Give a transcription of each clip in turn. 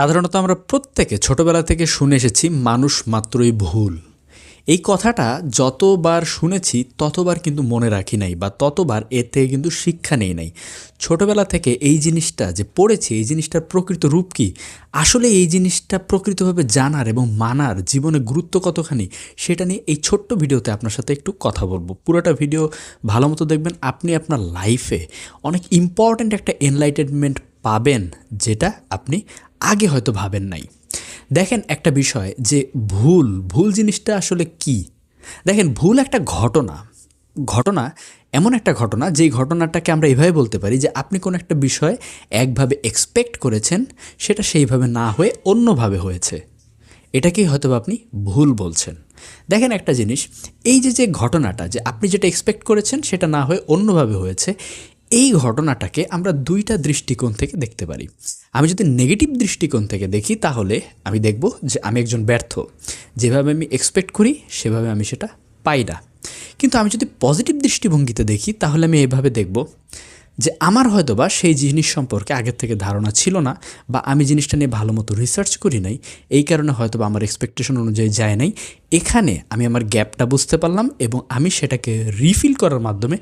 সাধারণত আমরা প্রত্যেকে ছোটবেলা থেকে শুনে এসেছি, মানুষ মাত্রই ভুল। এই কথাটা যতবার শুনেছি, ততবার কিন্তু মনে রাখি নাই বা ততবার এর থেকে কিন্তু শিক্ষা নেই নাই। ছোটবেলা থেকে এই জিনিসটা যে পড়েছি, এই জিনিসটার প্রকৃত রূপ কি? আসলে এই জিনিসটা প্রকৃতভাবে জানার এবং মানার জীবনে গুরুত্ব কতখানি, সেটা নিয়ে এই ছোট্ট ভিডিওতে আপনার সাথে একটু কথা বলব। পুরোটা ভিডিও ভালো মতো দেখবেন, আপনি আপনার লাইফে অনেক ইম্পর্ট্যান্ট একটা এনলাইটেনমেন্ট পাবেন, যেটা আপনি আগে হয়তো ভাবেন নাই। দেখেন একটা বিষয় যে ভুল ভুল জিনিসটা আসলে কি? দেখেন ভুল একটা ঘটনা ঘটনা এমন একটা ঘটনা যেই ঘটনাটাকে আমরা এভাবে বলতে পারি যে আপনি কোনো একটা বিষয় একভাবে এক্সপেক্ট করেছেন, সেটা সেইভাবে না হয়ে অন্যভাবে হয়েছে। এটাকেই হয়তো আপনি ভুল বলছেন। দেখেন একটা জিনিস, এই যে যে ঘটনাটা যে আপনি যেটা এক্সপেক্ট করেছেন, সেটা না হয়ে অন্যভাবে হয়েছে এই ঘটনাটাকে আমরা দুইটা দৃষ্টিকোণ থেকে দেখতে পারি। আমি যদি নেগেটিভ দৃষ্টিকোণ থেকে দেখি, তাহলে আমি দেখব যে আমি একজন ব্যর্থ। যেভাবে আমি এক্সপেক্ট করি, সেভাবে আমি সেটা পাই না। কিন্তু আমি যদি পজিটিভ দৃষ্টিভঙ্গিতে দেখি, তাহলে আমি এভাবে দেখব যে আমার হয়তো বা সেই জিনিস সম্পর্কে আগের থেকে ধারণা ছিল না বা আমি জিনিসটা নিয়ে ভালো মতো রিসার্চ করি নাই। এই কারণে হয়তো বা আমার এক্সপেকটেশন অনুযায়ী যায় নাই। এখানে আমি আমার গ্যাপটা বুঝতে পারলাম এবং আমি সেটাকে রিফিল করার মাধ্যমে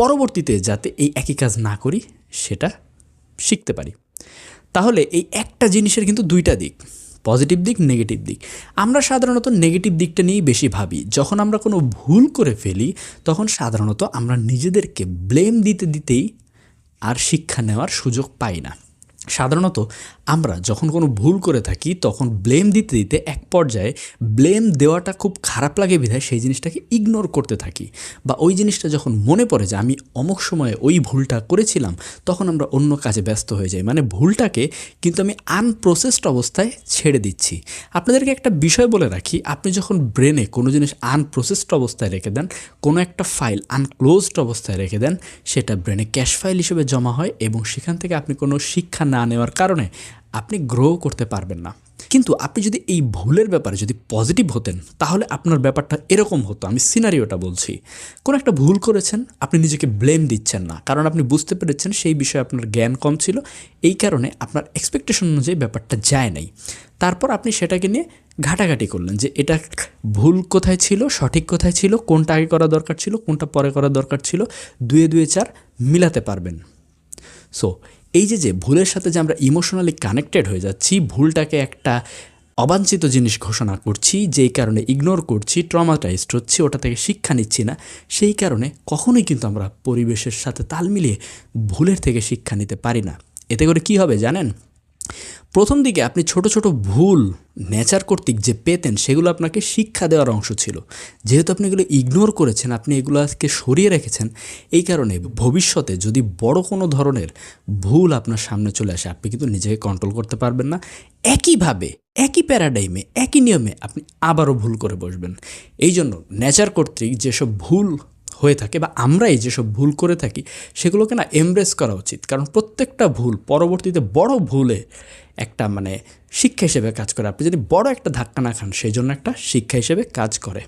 পরবর্তীতে যাতে এই একই কাজ না করি, সেটা শিখতে পারি। তাহলে এই একটা জিনিসের কিন্তু দুইটা দিক, পজিটিভ দিক, নেগেটিভ দিক। আমরা সাধারণত নেগেটিভ দিকটা নিয়েই বেশি ভাবি। যখন আমরা কোনো ভুল করে ফেলি, তখন সাধারণত আমরা নিজেদেরকে ব্লেম দিতে দিতেই আর শিক্ষা নেওয়ার সুযোগ পাই না। সাধারণত আমরা যখন কোনো ভুল করে থাকি, তখন ব্লেম দিতে দিতে এক পর্যায়ে ব্লেম দেওয়াটা খুব খারাপ লাগে বিধায় সেই জিনিসটাকে ইগনোর করতে থাকি। বা ওই জিনিসটা যখন মনে পড়ে যে আমি অমুক সময়ে ওই ভুলটা করেছিলাম, তখন আমরা অন্য কাজে ব্যস্ত হয়ে যাই। মানে ভুলটাকে কিন্তু আমি আনপ্রসেসড অবস্থায় ছেড়ে দিচ্ছি। আপনাদেরকে একটা বিষয় বলে রাখি, আপনি যখন ব্রেনে কোনো জিনিস আনপ্রসেসড অবস্থায় রেখে দেন, কোনো একটা ফাইল আনক্লোজড অবস্থায় রেখে দেন, সেটা ব্রেনে ক্যাশ ফাইল হিসেবে জমা হয় এবং সেখান থেকে আপনি কোনো শিক্ষা না নেওয়ার কারণে আপনি গ্রো করতে পারবেন না। কিন্তু আপনি যদি এই ভুলের ব্যাপারে যদি পজিটিভ হতেন, তাহলে আপনার ব্যাপারটা এরকম হতো। আমি সিনারিওটা বলছি। কোনো একটা ভুল করেছেন, আপনি নিজেকে ব্লেম দিচ্ছেন না। কারণ আপনি বুঝতে পেরেছেন সেই বিষয়ে আপনার জ্ঞান কম ছিল। এই কারণে আপনার এক্সপেকটেশন অনুযায়ী ব্যাপারটা যায় নাই। তারপর আপনি সেটাকে নিয়ে ঘাটাঘাটি করলেন যে এটা ভুল কোথায় ছিল, সঠিক কোথায় ছিল, কোনটা আগে করা দরকার ছিল, কোনটা পরে করা দরকার ছিল। দুয়ে দুয়ে চার মিলাতে পারবেন। সো এই যে যে ভুলের সাথে যে আমরা ইমোশনালি কানেক্টেড হয়ে যাচ্ছি, ভুলটাকে একটা অবাঞ্ছিত জিনিস ঘোষণা করছি, যেই কারণে ইগনোর করছি ট্রমাটাইজড হচ্ছি, ওটা থেকে শিক্ষা নিচ্ছি না, সেই কারণে কখনোই কিন্তু আমরা পরিবেশের সাথে তাল মিলিয়ে ভুলের থেকে শিক্ষা নিতে পারি না। এতে করে কি হবে জানেন? প্রথম দিকে আপনি ছোট ছোট ভুল নেচার কর্তৃক যে পেতেন, সেগুলো আপনাকে শিক্ষা দেওয়ার অংশ ছিল। যেহেতু আপনি এগুলো ইগনোর করেছেন, আপনি এগুলোকে সরিয়ে রেখেছেন, এই কারণে ভবিষ্যতে যদি বড় কোনো ধরনের ভুল আপনার সামনে চলে আসে, আপনি কিন্তু নিজেকে কন্ট্রোল করতে পারবেন না। একইভাবে, একই প্যারাডাইমে একই নিয়মে আপনি আবারও ভুল করে বসবেন। এই জন্য নেচার কর্তৃক যেসব ভুল হয়ে থাকে বা আমরাই যেসব ভুল করে থাকি, সেগুলোকে না এমব্রেস করা উচিত। কারণ প্রত্যেকটা ভুল পরবর্তীতে বড় ভুলে একটা মানে শিক্ষা হিসেবে কাজ করে। আপনি যদি বড় একটা ধাক্কা না খান সেই জন্য একটা শিক্ষা হিসেবে কাজ করে।